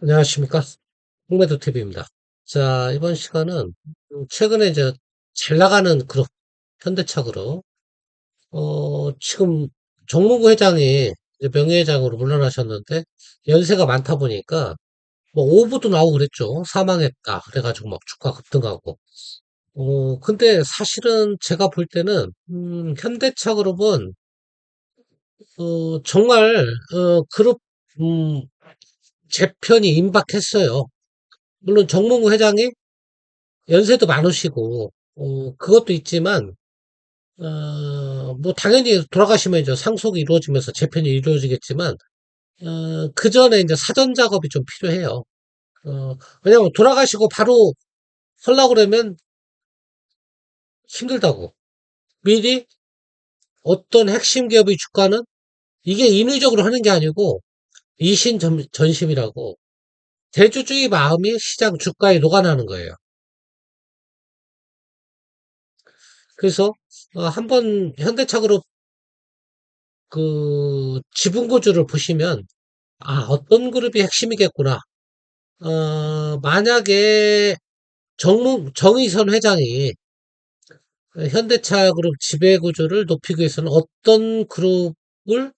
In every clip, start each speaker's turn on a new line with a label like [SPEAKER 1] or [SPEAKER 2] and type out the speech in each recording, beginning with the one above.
[SPEAKER 1] 안녕하십니까. 홍매도 TV입니다. 자, 이번 시간은 음, 최근에 이제 잘 나가는 그룹, 현대차 그룹, 어, 지금 정몽구 회장이 명예회장으로 물러나셨는데 연세가 많다 보니까 뭐 오부도 나오고 그랬죠. 사망했다. 그래가지고 막 주가 급등하고. 어, 근데 사실은 제가 볼 때는, 음, 현대차 그룹은, 어, 정말, 어, 그룹, 음, 재편이 임박했어요. 물론 정몽구 회장이 연세도 많으시고, 어, 그것도 있지만, 어, 뭐, 당연히 돌아가시면 이제 상속이 이루어지면서 재편이 이루어지겠지만, 어, 그 전에 이제 사전 작업이 좀 필요해요. 어, 왜냐면 돌아가시고 바로 하려고 그러면 힘들다고. 미리 어떤 핵심 기업의 주가는 이게 인위적으로 하는 게 아니고 이신 전심이라고 대주주의 마음이 시장 주가에 녹아나는 거예요. 그래서 어, 한번 현대차그룹 그 지분 구조를 보시면 아, 어떤 그룹이 핵심이겠구나. 어, 만약에 정무, 정의선 회장이 현대차 그룹 지배 구조를 높이기 위해서는 어떤 그룹을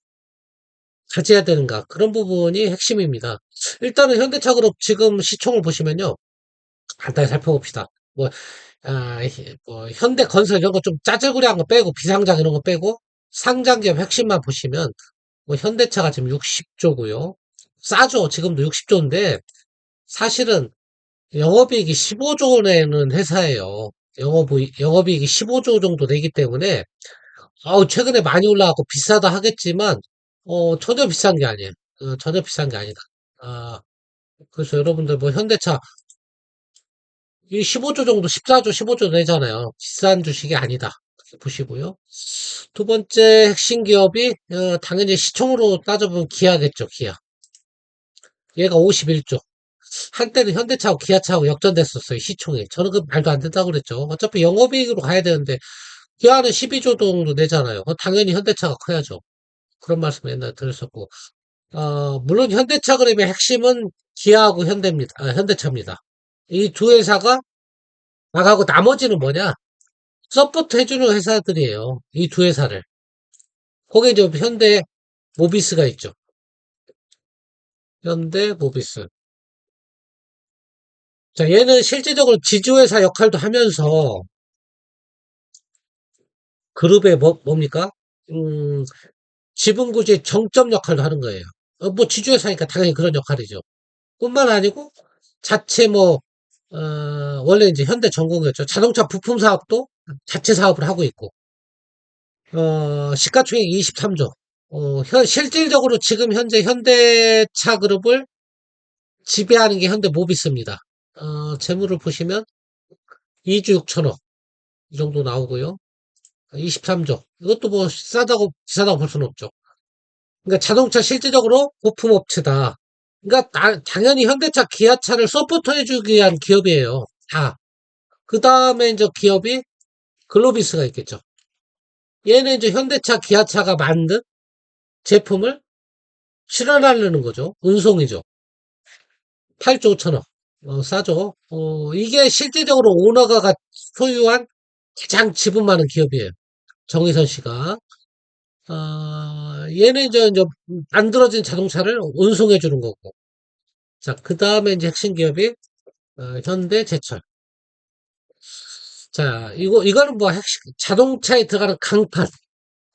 [SPEAKER 1] 가져야 되는가. 그런 부분이 핵심입니다. 일단은 현대차 그룹 지금 시총을 보시면요. 간단히 살펴봅시다. 뭐, 아, 뭐 현대건설 이런 거 좀 짜잘구리한 거 빼고, 비상장 이런 거 빼고, 상장 기업 핵심만 보시면, 뭐 현대차가 지금 60조고요. 싸죠. 지금도 60조인데, 사실은 영업이익이 15조 내는 회사예요. 영업이익, 영업이익이 15조 정도 되기 때문에, 아우, 최근에 많이 올라가고 비싸다 하겠지만, 어, 전혀 비싼 게 아니에요. 어, 전혀 비싼 게 아니다. 아, 그래서 여러분들 뭐 현대차, 이 15조 정도, 14조, 15조 내잖아요. 비싼 주식이 아니다. 보시고요. 두 번째 핵심 기업이, 어, 당연히 시총으로 따져보면 기아겠죠, 기아. 얘가 51조. 한때는 현대차하고 기아차하고 역전됐었어요, 시총이. 저는 그 말도 안 된다고 그랬죠. 어차피 영업이익으로 가야 되는데, 기아는 12조 정도 내잖아요. 어, 당연히 현대차가 커야죠. 그런 말씀 맨날 드렸었고, 어, 물론 현대차 그룹의 핵심은 기아하고 현대입니다. 아, 현대차입니다. 이 두 회사가 나가고 나머지는 뭐냐? 서포트 해주는 회사들이에요. 이 두 회사를. 거기에 이제 현대 모비스가 있죠. 현대 모비스. 자, 얘는 실질적으로 지주회사 역할도 하면서 그룹의 뭐, 뭡니까? 음, 지분 구조의 정점 역할도 하는 거예요. 어, 뭐 지주회사니까 당연히 그런 역할이죠. 뿐만 아니고 자체 뭐, 어, 원래 이제 현대 전공이었죠. 자동차 부품 사업도 자체 사업을 하고 있고, 어, 시가총액 23조. 어, 현, 실질적으로 지금 현재 현대차 그룹을 지배하는 게 현대 모비스입니다. 어, 재물을 보시면 2주 6천억 이 정도 나오고요. 23조. 이것도 뭐 싸다고 비싸다고 볼 수는 없죠. 그러니까 자동차 실질적으로 부품업체다. 그러니까 다- 당연히 현대차, 기아차를 서포트해주기 위한 기업이에요. 다. 그 다음에 이제 기업이 글로비스가 있겠죠. 얘는 이제 현대차, 기아차가 만든 제품을 실현하려는 거죠. 운송이죠. 8조 5천억. 어, 싸죠. 어, 이게 실질적으로 오너가 소유한 가장 지분 많은 기업이에요. 정의선 씨가. 아, 얘는 이제, 이제 만들어진 자동차를 운송해 주는 거고. 자, 그 다음에 이제 핵심 기업이 어, 현대 제철. 자, 이거 이거는 뭐 핵심 자동차에 들어가는 강판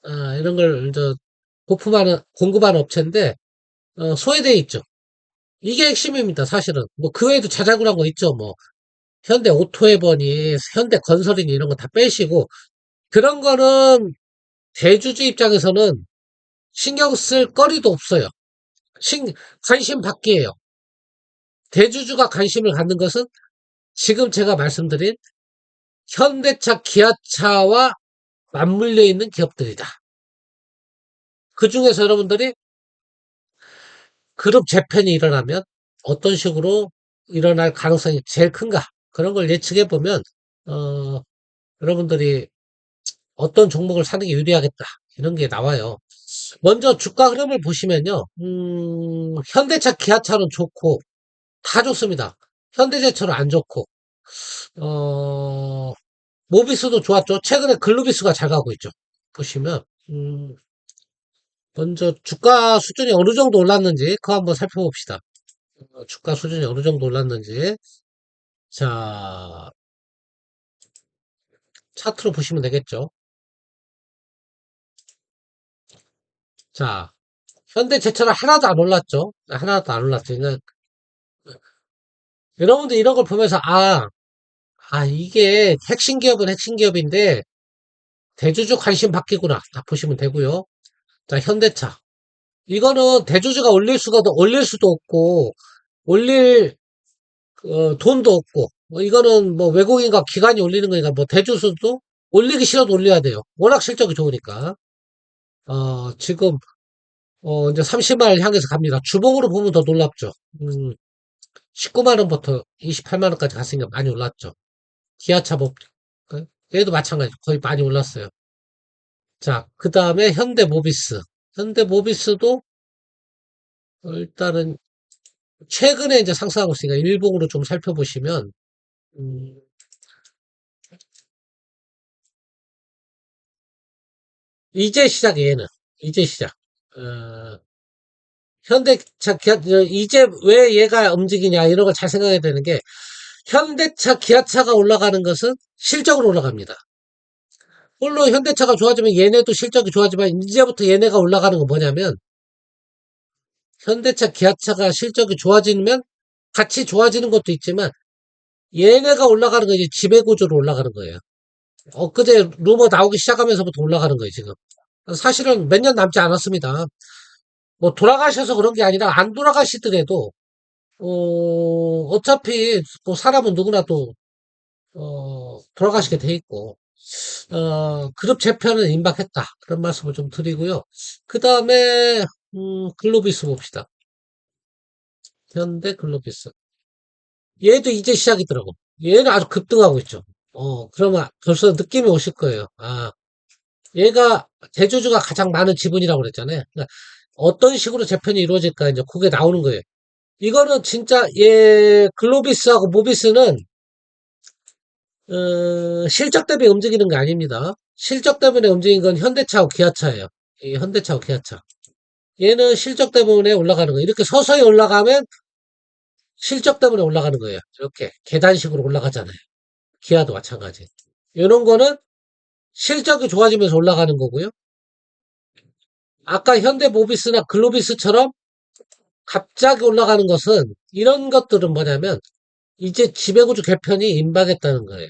[SPEAKER 1] 아, 이런 걸 이제 부품하는 공급하는 업체인데 어, 소외돼 있죠. 이게 핵심입니다. 사실은 뭐 그 외에도 자잘구레한 거 있죠. 뭐 현대 오토해버니, 현대 건설이니 이런 거 다 빼시고 그런 거는 대주주 입장에서는 신경 쓸 거리도 없어요. 신, 관심 받기에요. 대주주가 관심을 갖는 것은 지금 제가 말씀드린 현대차, 기아차와 맞물려 있는 기업들이다. 그 중에서 여러분들이 그룹 재편이 일어나면 어떤 식으로 일어날 가능성이 제일 큰가? 그런 걸 예측해 보면, 어, 여러분들이 어떤 종목을 사는 게 유리하겠다. 이런 게 나와요. 먼저 주가 흐름을 보시면요. 음, 현대차, 기아차는 좋고, 다 좋습니다. 현대제철은 안 좋고, 어, 모비스도 좋았죠. 최근에 글루비스가 잘 가고 있죠. 보시면, 음, 먼저 주가 수준이 어느 정도 올랐는지, 그거 한번 살펴봅시다. 어, 주가 수준이 어느 정도 올랐는지. 자, 차트로 보시면 되겠죠. 자, 현대 제철은 하나도 안 올랐죠. 하나도 안 올랐죠. 여러분들 이런 걸 보면서, 아, 아, 이게 핵심 기업은 핵심 기업인데, 대주주 관심 바뀌구나. 딱 보시면 되고요. 자, 현대차. 이거는 대주주가 올릴 수가, 올릴 수도 없고, 올릴, 어, 돈도 없고, 뭐 이거는 뭐 외국인과 기관이 올리는 거니까 뭐 대주주도 올리기 싫어도 올려야 돼요. 워낙 실적이 좋으니까. 어, 지금, 어, 이제 30만을 향해서 갑니다. 주봉으로 보면 더 놀랍죠. 음, 19만원부터 28만원까지 갔으니까 많이 올랐죠. 기아차 법, 그, 얘도 마찬가지. 거의 많이 올랐어요. 자, 그 다음에 현대 모비스. 현대 모비스도 일단은 최근에 이제 상승하고 있으니까 일봉으로 좀 살펴보시면, 음, 이제 시작이에요, 얘는. 이제 시작. 어, 현대차, 이제 왜 얘가 움직이냐, 이런 걸 잘 생각해야 되는 게, 현대차, 기아차가 올라가는 것은 실적으로 올라갑니다. 물론 현대차가 좋아지면 얘네도 실적이 좋아지만 이제부터 얘네가 올라가는 건 뭐냐면 현대차, 기아차가 실적이 좋아지면 같이 좋아지는 것도 있지만 얘네가 올라가는 건 이제 지배구조로 올라가는 거예요. 엊그제 루머 나오기 시작하면서부터 올라가는 거예요, 지금. 사실은 몇 년 남지 않았습니다. 뭐 돌아가셔서 그런 게 아니라 안 돌아가시더라도 어, 어차피 뭐 사람은 누구나 또 어, 돌아가시게 돼 있고 어, 그룹 재편은 임박했다. 그런 말씀을 좀 드리고요. 그 다음에, 음, 글로비스 봅시다. 현대 글로비스. 얘도 이제 시작이더라고. 얘는 아주 급등하고 있죠. 어, 그러면 벌써 느낌이 오실 거예요. 아, 얘가 대주주가 가장 많은 지분이라고 그랬잖아요. 그러니까 어떤 식으로 재편이 이루어질까 이제 그게 나오는 거예요. 이거는 진짜 얘 글로비스하고 모비스는 어, 실적 때문에 움직이는 게 아닙니다. 실적 때문에 움직인 건 현대차하고 기아차예요. 이 현대차하고 기아차. 얘는 실적 때문에 올라가는 거예요. 이렇게 서서히 올라가면 실적 때문에 올라가는 거예요. 이렇게 계단식으로 올라가잖아요. 기아도 마찬가지. 이런 거는 실적이 좋아지면서 올라가는 거고요. 아까 현대모비스나 글로비스처럼 갑자기 올라가는 것은 이런 것들은 뭐냐면 이제 지배구조 개편이 임박했다는 거예요.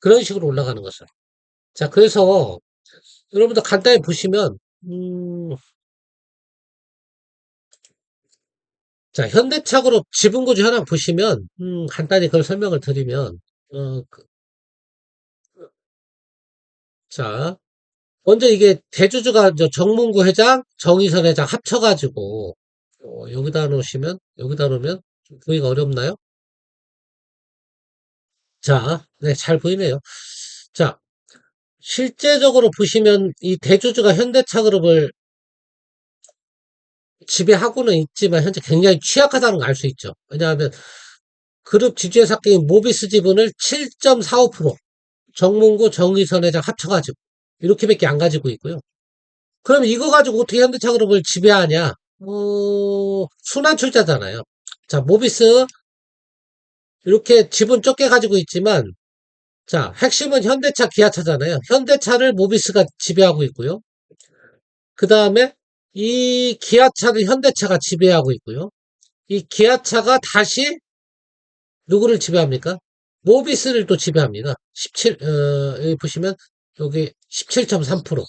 [SPEAKER 1] 그런 식으로 올라가는 것을. 자, 그래서 여러분들 간단히 보시면 음, 자, 현대차그룹 지분구조 현황 보시면 음, 간단히 그걸 설명을 드리면 어, 그, 자, 먼저 이게 대주주가 저 정문구 회장, 정의선 회장 합쳐가지고 어, 여기다 놓으시면 여기다 놓으면 좀 보기가 어렵나요? 자, 네, 잘 보이네요. 자, 실제적으로 보시면 이 대주주가 현대차그룹을 지배하고는 있지만 현재 굉장히 취약하다는 걸 알 수 있죠. 왜냐하면 그룹 지주의 사기인 모비스 지분을 7.45% 정문구 정의선 회장 합쳐가지고 이렇게밖에 안 가지고 있고요. 그럼 이거 가지고 어떻게 현대차그룹을 지배하냐? 어, 순환출자잖아요. 자, 모비스 이렇게 지분 적게 가지고 있지만 자, 핵심은 현대차, 기아차잖아요. 현대차를 모비스가 지배하고 있고요. 그 다음에 이 기아차를 현대차가 지배하고 있고요. 이 기아차가 다시 누구를 지배합니까? 모비스를 또 지배합니다. 17, 어, 여기 보시면 여기 17.3%.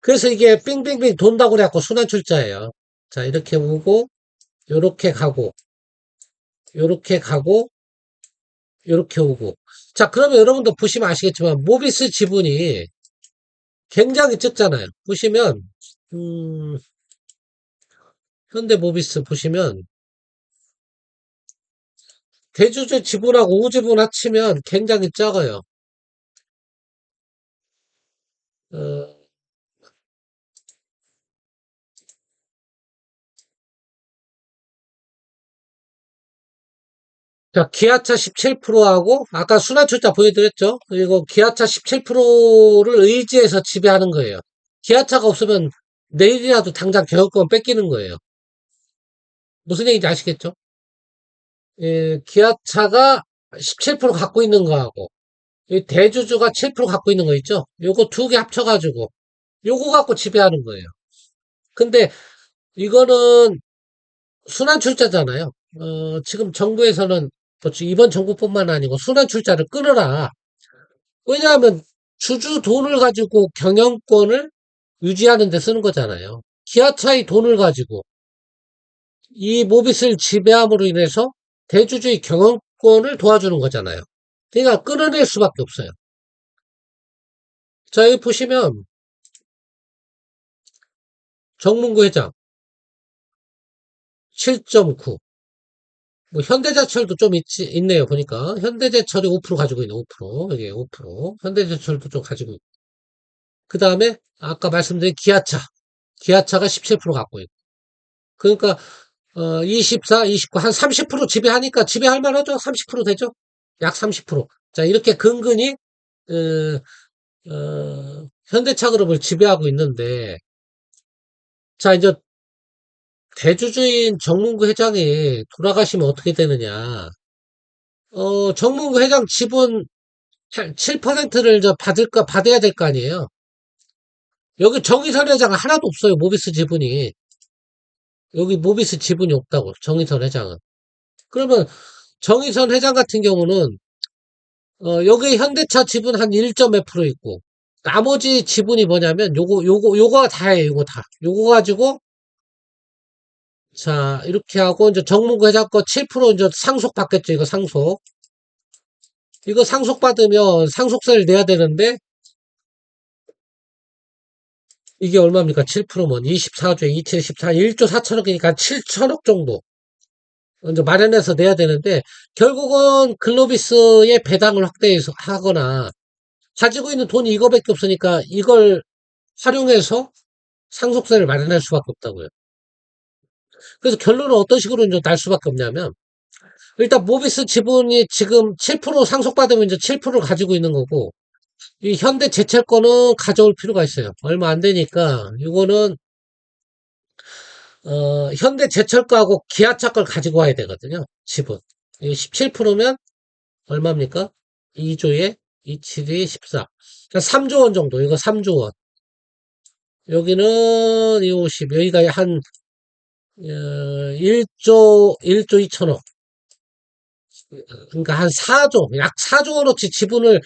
[SPEAKER 1] 그래서 이게 빙빙빙 돈다고 그래갖고 순환출자예요. 자, 이렇게 오고, 요렇게 가고, 요렇게 가고, 요렇게 오고. 자, 그러면 여러분도 보시면 아시겠지만, 모비스 지분이 굉장히 적잖아요. 보시면, 음, 현대 모비스 보시면, 대주주 지분하고 우지분 합치면 굉장히 작아요. 어, 자, 기아차 17%하고, 아까 순환출자 보여드렸죠? 그리고 기아차 17%를 의지해서 지배하는 거예요. 기아차가 없으면 내일이라도 당장 경영권 뺏기는 거예요. 무슨 얘기인지 아시겠죠? 예, 기아차가 17% 갖고 있는 거하고, 이 대주주가 7% 갖고 있는 거 있죠? 요거 두 개 합쳐가지고, 요거 갖고 지배하는 거예요. 근데 이거는 순환출자잖아요. 어, 지금 정부에서는. 이번 정부뿐만 아니고 순환출자를 끊어라. 왜냐하면 주주 돈을 가지고 경영권을 유지하는 데 쓰는 거잖아요. 기아차의 돈을 가지고 이 모빗을 지배함으로 인해서 대주주의 경영권을 도와주는 거잖아요. 그러니까 끊어낼 수밖에 없어요. 자, 여기 보시면 정문구 회장 7.9. 뭐 현대제철도 좀 있지, 있네요. 보니까 현대제철이 5% 가지고 있네. 5%. 여기 5%. 현대제철도 좀 가지고 있고. 그 다음에 아까 말씀드린 기아차. 기아차가 17% 갖고 있고. 그러니까 어, 24, 29, 한 30% 지배하니까 지배할 만하죠? 30% 되죠? 약 30%. 자, 이렇게 근근히 어, 어, 현대차 그룹을 지배하고 있는데 자, 이제 대주주인 정문구 회장이 돌아가시면 어떻게 되느냐. 어, 정문구 회장 지분 7%를 저 받을까, 받아야 될 거 아니에요. 여기 정의선 회장은 하나도 없어요. 모비스 지분이. 여기 모비스 지분이 없다고. 정의선 회장은. 그러면 정의선 회장 같은 경우는 어, 여기 현대차 지분 한 1점 몇 프로 있고 나머지 지분이 뭐냐면 요거 요거 요거 다예요. 요거 다. 요거 가지고 자, 이렇게 하고, 이제 정문구 회장 거 7% 이제 상속 받겠죠, 이거 상속. 이거 상속 받으면 상속세를 내야 되는데, 이게 얼마입니까? 7%면 24조에 2 7 14, 1조 4천억이니까 7천억 정도. 이제 마련해서 내야 되는데, 결국은 글로비스의 배당을 확대해서 하거나, 가지고 있는 돈이 이거밖에 없으니까 이걸 활용해서 상속세를 마련할 수밖에 없다고요. 그래서 결론은 어떤 식으로 이제 날 수밖에 없냐면, 일단 모비스 지분이 지금 7% 상속받으면 이제 7%를 가지고 있는 거고, 이 현대 제철권은 가져올 필요가 있어요. 얼마 안 되니까, 이거는, 어, 현대 제철거하고 기아차 걸 가지고 와야 되거든요. 지분. 17%면 얼마입니까? 2조에 2, 7이 14. 3조 원 정도. 이거 3조 원. 여기는 이 50. 여기가 한 1조, 1조 2천억. 그러니까 한 4조, 약 4조 원어치 지분을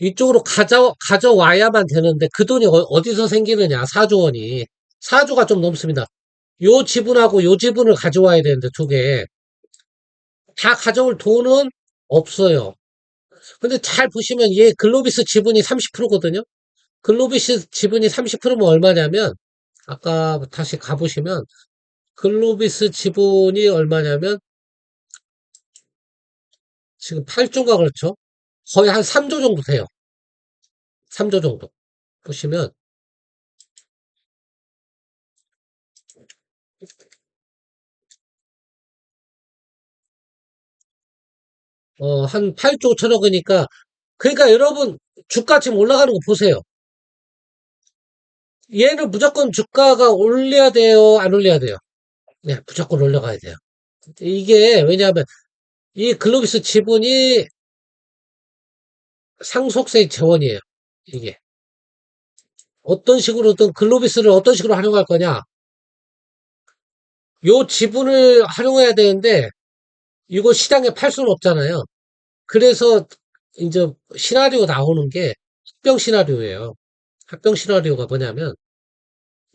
[SPEAKER 1] 이쪽으로 가져, 가져와야만 되는데 그 돈이 어, 디서 생기느냐, 4조 원이. 4조가 좀 넘습니다. 요 지분하고 요 지분을 가져와야 되는데 두 개. 다 가져올 돈은 없어요. 근데 잘 보시면 얘 글로비스 지분이 30%거든요. 글로비스 지분이 30%면 얼마냐면 아까 다시 가보시면 글로비스 지분이 얼마냐면 지금 8조가 그렇죠. 거의 한 3조 정도 돼요. 3조 정도. 보시면 어, 한 8조 5천억이니까 그러니까 여러분 주가 지금 올라가는 거 보세요. 얘는 무조건 주가가 올려야 돼요? 안 올려야 돼요? 네, 무조건 올라가야 돼요. 이게 왜냐하면 이 글로비스 지분이 상속세 재원이에요. 이게 어떤 식으로든 글로비스를 어떤 식으로 활용할 거냐? 요 지분을 활용해야 되는데 이거 시장에 팔 수는 없잖아요. 그래서 이제 시나리오 나오는 게 합병 시나리오예요. 합병 시나리오가 뭐냐면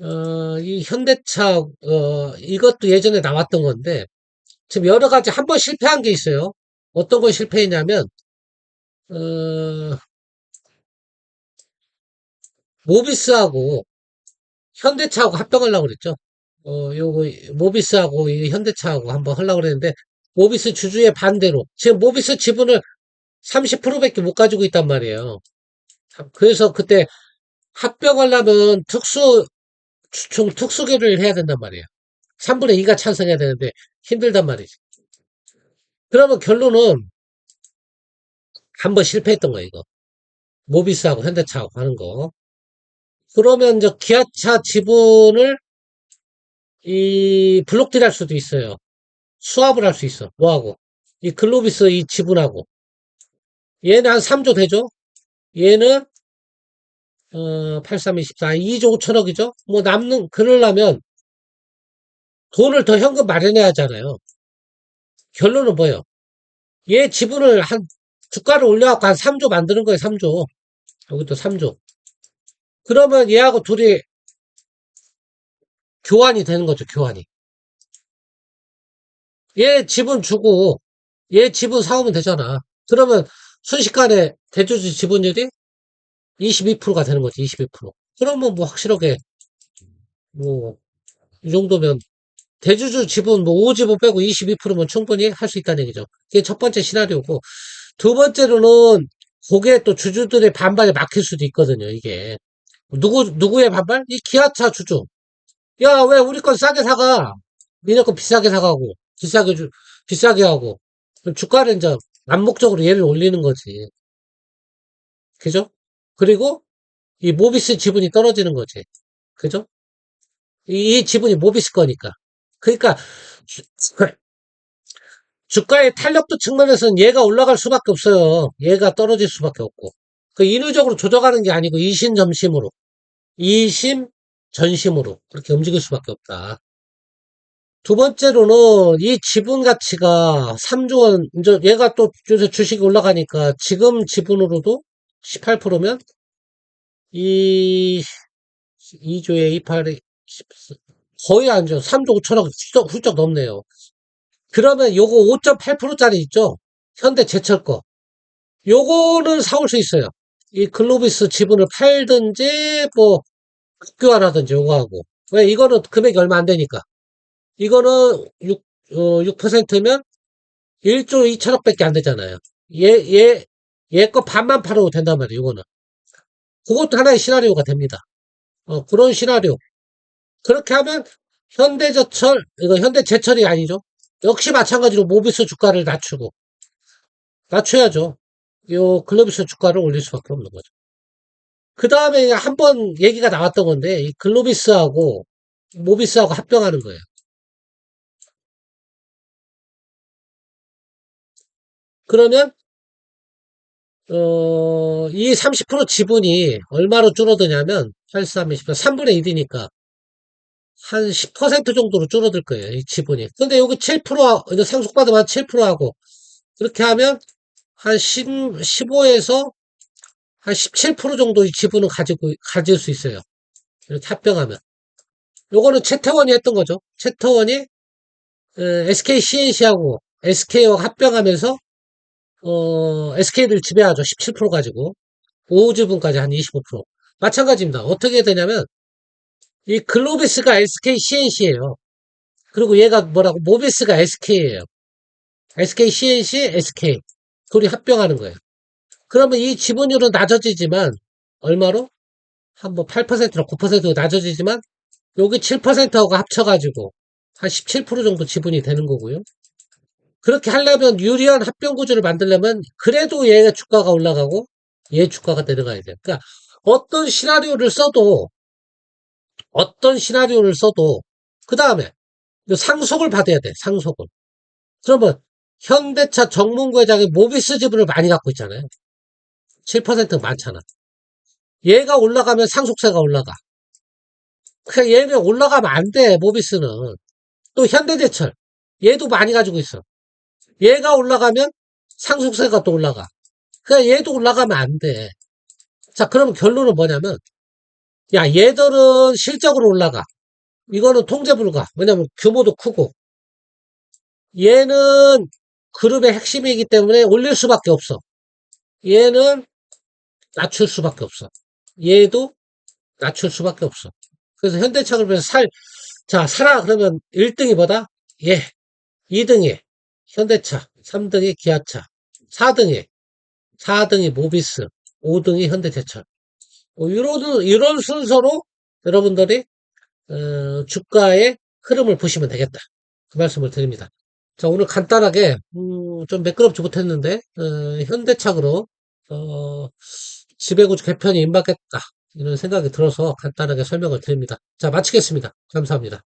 [SPEAKER 1] 어, 이 현대차, 어, 이것도 예전에 나왔던 건데, 지금 여러 가지 한 번 실패한 게 있어요. 어떤 건 실패했냐면, 어, 모비스하고 현대차하고 합병하려고 그랬죠. 어, 요거, 모비스하고 이 현대차하고 한번 하려고 그랬는데, 모비스 주주의 반대로. 지금 모비스 지분을 30%밖에 못 가지고 있단 말이에요. 그래서 그때 합병하려면 특수 총 특수교를 해야 된단 말이에요. 3분의 2가 찬성해야 되는데 힘들단 말이지. 그러면 결론은 한 번 실패했던 거예요, 이거. 모비스하고 현대차하고 하는 거. 그러면 이제 기아차 지분을 이 블록딜 할 수도 있어요. 수합을 할 수 있어. 뭐하고? 이 글로비스 이 지분하고. 얘는 한 3조 되죠? 얘는 어, 8324, 2조 5천억이죠? 뭐 남는, 그러려면 돈을 더 현금 마련해야 하잖아요. 결론은 뭐예요? 얘 지분을 한, 주가를 올려갖고 한 3조 만드는 거예요, 3조. 여기도 3조. 그러면 얘하고 둘이 교환이 되는 거죠, 교환이. 얘 지분 주고, 얘 지분 사오면 되잖아. 그러면 순식간에 대주주 지분율이 22%가 되는 거지, 22%. 그러면 뭐 확실하게, 뭐, 이 정도면, 대주주 지분 뭐 5지분 빼고 22%면 충분히 할 수 있다는 얘기죠. 그게 첫 번째 시나리오고, 두 번째로는, 그게 또 주주들의 반발에 막힐 수도 있거든요, 이게. 누구, 누구의 반발? 이 기아차 주주. 야, 왜 우리 건 싸게 사가? 니네 건 비싸게 사가고, 비싸게 주, 비싸게 하고. 주가를 이제 암묵적으로 얘를 올리는 거지. 그죠? 그리고 이 모비스 지분이 떨어지는 거지. 그죠? 이, 이 지분이 모비스 거니까. 그러니까 주, 주가의 탄력도 측면에서는 얘가 올라갈 수밖에 없어요. 얘가 떨어질 수밖에 없고. 그 인위적으로 조정하는 게 아니고 이심점심으로. 이심 전심으로 그렇게 움직일 수밖에 없다. 두 번째로는 이 지분 가치가 3조 원, 이제 얘가 또 요새 주식이 올라가니까 지금 지분으로도 18%면 이 2조에 28에 거의 안 줘. 3조 5천억 훌쩍, 훌쩍 넘네요. 그러면 요거 5.8%짜리 있죠? 현대 제철 거. 요거는 사올 수 있어요. 이 글로비스 지분을 팔든지 뭐 학교화라든지 요거하고. 왜 이거는 금액이 얼마 안 되니까. 이거는 6, 어, 6%면 1조 2천억밖에 안 되잖아요. 얘, 얘, 얘 거 반만 팔아도 된단 말이에요, 이거는. 그것도 하나의 시나리오가 됩니다. 어, 그런 시나리오. 그렇게 하면 현대제철, 이거 현대제철이 아니죠. 역시 마찬가지로 모비스 주가를 낮추고, 낮춰야죠. 요 글로비스 주가를 올릴 수밖에 없는 거죠. 그 다음에 한 번 얘기가 나왔던 건데, 이 글로비스하고 모비스하고 합병하는 거예요. 그러면 어, 이 30% 지분이 얼마로 줄어드냐면 83, 20, 3분의 1이니까 한 10% 정도로 줄어들 거예요. 이 지분이. 근데 여기 7% 상속받으면 7%하고 그렇게 하면 한 10, 15에서 한 17% 정도의 지분을 가지고 가질 수 있어요. 이렇게 합병하면. 요거는 채태원이 했던 거죠. 채태원이 SK CNC하고 SK와 합병하면서 어, SK를 지배하죠. 17% 가지고. 5지분까지 한 25%. 마찬가지입니다. 어떻게 되냐면, 이 글로비스가 SK CNC예요. 그리고 얘가 뭐라고? 모비스가 SK예요. SK CNC, SK. 둘이 합병하는 거예요. 그러면 이 지분율은 낮아지지만, 얼마로? 한 뭐 8%나 9%로 낮아지지만, 여기 7%하고 합쳐가지고, 한 17% 정도 지분이 되는 거고요. 그렇게 하려면 유리한 합병 구조를 만들려면 그래도 얘 주가가 올라가고 얘 주가가 내려가야 돼요. 그러니까 어떤 시나리오를 써도 어떤 시나리오를 써도 그 다음에 상속을 받아야 돼. 상속을. 그러면 현대차 정문구 회장이 모비스 지분을 많이 갖고 있잖아요. 7% 많잖아. 얘가 올라가면 상속세가 올라가. 그러니까 얘는 올라가면 안 돼. 모비스는. 또 현대제철. 얘도 많이 가지고 있어. 얘가 올라가면 상속세가 또 올라가. 그러니까 얘도 올라가면 안 돼. 자, 그러면 결론은 뭐냐면, 야, 얘들은 실적으로 올라가. 이거는 통제 불가. 왜냐면 규모도 크고. 얘는 그룹의 핵심이기 때문에 올릴 수밖에 없어. 얘는 낮출 수밖에 없어. 얘도 낮출 수밖에 없어. 그래서 현대차를 위해서 살, 자, 사라. 그러면 1등이 뭐다? 얘. 2등이 현대차, 3등이 기아차, 4등이 4등이 모비스, 5등이 현대제철. 뭐 이런 이런 순서로 여러분들이 어, 주가의 흐름을 보시면 되겠다. 그 말씀을 드립니다. 자, 오늘 간단하게, 음, 좀 매끄럽지 못했는데, 어, 현대차로, 어, 지배구조 개편이 임박했다. 이런 생각이 들어서 간단하게 설명을 드립니다. 자, 마치겠습니다. 감사합니다.